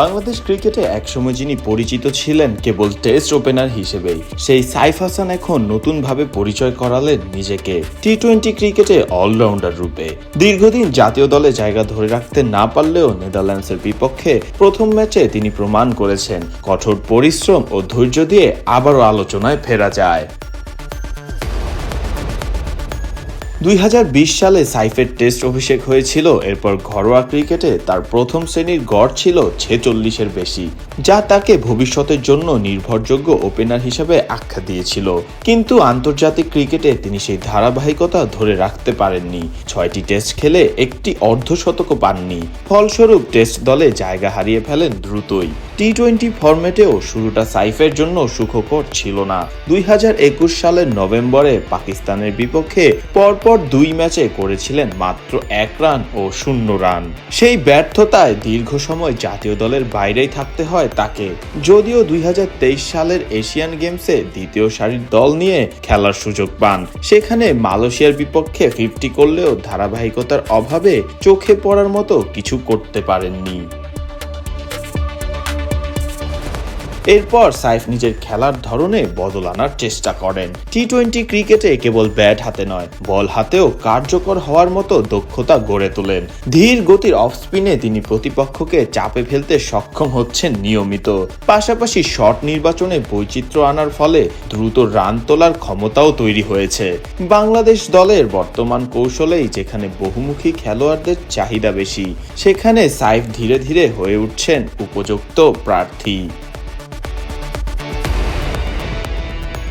বাংলাদেশ ক্রিকেটে একসময় যিনি পরিচিত ছিলেন কেবল টেস্ট ওপেনার হিসেবেই, সেই সাইফ হাসান এখন নতুনভাবে পরিচয় করালেন নিজেকে টি টোয়েন্টি ক্রিকেটে অলরাউন্ডার রূপে। দীর্ঘদিন জাতীয় দলে জায়গা ধরে রাখতে না পারলেও নেদারল্যান্ডসের বিপক্ষে প্রথম ম্যাচে তিনি প্রমাণ করেছেন, কঠোর পরিশ্রম ও ধৈর্য দিয়ে আবারও আলোচনায় ফেরা যায়। দুই হাজার বিশ সালে সাইফের টেস্ট অভিষেক হয়েছিল, এরপর ঘরোয়া ক্রিকেটে তার প্রথম শ্রেণির গড় ছিল ছেচল্লিশের বেশি, যা তাকে ভবিষ্যতের জন্য নির্ভরযোগ্য ওপেনার হিসেবে আখ্যা দিয়েছিল। কিন্তু আন্তর্জাতিক ক্রিকেটে তিনি সেই ধারাবাহিকতা ধরে রাখতে পারেননি। ছয়টি টেস্ট খেলে একটি অর্ধশতকও পাননি। ফলস্বরূপ টেস্ট দলে জায়গা হারিয়ে ফেলেন দ্রুতই। টি টোয়েন্টি ফরম্যাটেও শুরুটা সাইফের জন্য সুখকর ছিল না। দুই হাজার একুশ সালের নভেম্বরে পাকিস্তানের বিপক্ষে পরপর দুই ম্যাচে করেছিলেন মাত্র এক রান ও শূন্য রান। সেই ব্যর্থতায় দীর্ঘ সময় জাতীয় দলের বাইরেই থাকতে হয় তাকে। যদিও দুই হাজার তেইশ সালের এশিয়ান গেমসে দ্বিতীয় সারির দল নিয়ে খেলার সুযোগ পান। সেখানে মালয়েশিয়ার বিপক্ষে ফিফটি করলেও ধারাবাহিকতার অভাবে চোখে পড়ার মতো কিছু করতে পারেননি। এরপর সাইফ নিজের খেলার ধরনে বদল আনার চেষ্টা করেন। টি টোয়েন্টি ক্রিকেটে কেবল ব্যাট হাতে নয়, বল হাতেও কার্যকর হওয়ার মতো দক্ষতা গড়ে তোলেন। ধীর গতির অফ স্পিনে তিনি প্রতিপক্ষকে চাপে ফেলতে সক্ষম হচ্ছেন নিয়মিত। পাশাপাশি শট নির্বাচনে বৈচিত্র্য আনার ফলে দ্রুত রান তোলার ক্ষমতাও তৈরি হয়েছে। বাংলাদেশ দলের বর্তমান কৌশলেই যেখানে বহুমুখী খেলোয়াড়দের চাহিদা বেশি, সেখানে সাইফ ধীরে ধীরে হয়ে উঠছেন উপযুক্ত প্রার্থী।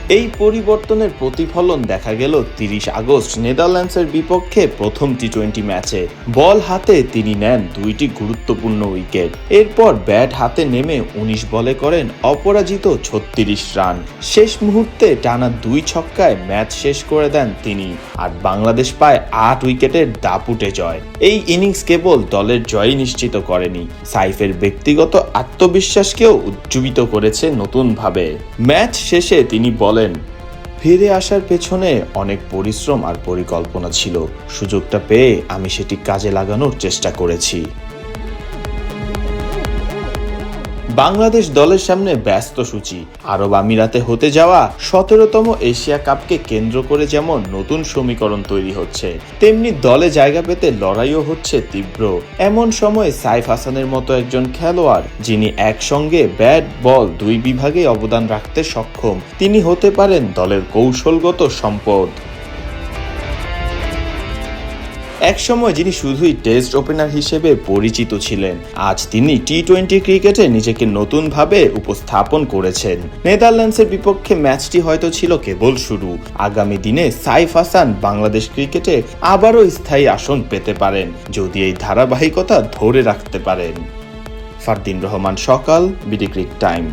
এই পরিবর্তনের প্রতিফলন দেখা গেল তিরিশ আগস্ট। নেদারল্যান্ডসের বিপক্ষে প্রথম টি টোয়েন্টি ম্যাচে। বল হাতে তিনি নেন দুইটি গুরুত্বপূর্ণ উইকেট। এরপর ব্যাট হাতে নেমে উনিশ বলে করেন অপরাজিত ছত্রিশ রান। শেষ মুহূর্তে টানা দুই ছক্কায় ম্যাচ শেষ করে দেন তিনি। আর বাংলাদেশ পায় আট উইকেটের দাপুটে জয়। এই ইনিংস কেবল দলের জয় নিশ্চিত করেনি। সাইফের ব্যক্তিগত আত্মবিশ্বাসকেও উজ্জীবিত করেছে নতুনভাবে। ম্যাচ শেষে তিনি বলেন, ফিরে আসার পেছনে অনেক পরিশ্রম আর পরিকল্পনা ছিল। সুযোগটা পেয়ে আমি সেটি কাজে লাগানোর চেষ্টা করেছি। বাংলাদেশ দলের সামনে ব্যস্ত সূচি। আরব আমিরাতে হতে যাওয়া সতেরোতম এশিয়া কাপকে কেন্দ্র করে যেমন নতুন সমীকরণ তৈরি হচ্ছে, তেমনি দলে জায়গা পেতে লড়াইও হচ্ছে তীব্র। এমন সময় সাইফ হাসানের মতো একজন খেলোয়াড়, যিনি একসঙ্গে ব্যাট, বল দুই বিভাগে অবদান রাখতে সক্ষম, তিনি হতে পারেন দলের কৌশলগত সম্পদ। একসময় যিনি শুধুই টেস্ট ওপেনার হিসেবে পরিচিত ছিলেন, আজ তিনি টি টোয়েন্টি ক্রিকেটে নিজেকে নতুনভাবে উপস্থাপন করেছেন। নেদারল্যান্ডসের বিপক্ষে ম্যাচটি হয়তো ছিল কেবল শুরু। আগামী দিনে সাইফ হাসান বাংলাদেশ ক্রিকেটে আবারও স্থায়ী আসন পেতে পারেন, যদি এই ধারাবাহিকতা ধরে রাখতে পারেন। ফারদিন রহমান সকাল, বিডি ক্রিক টাইম।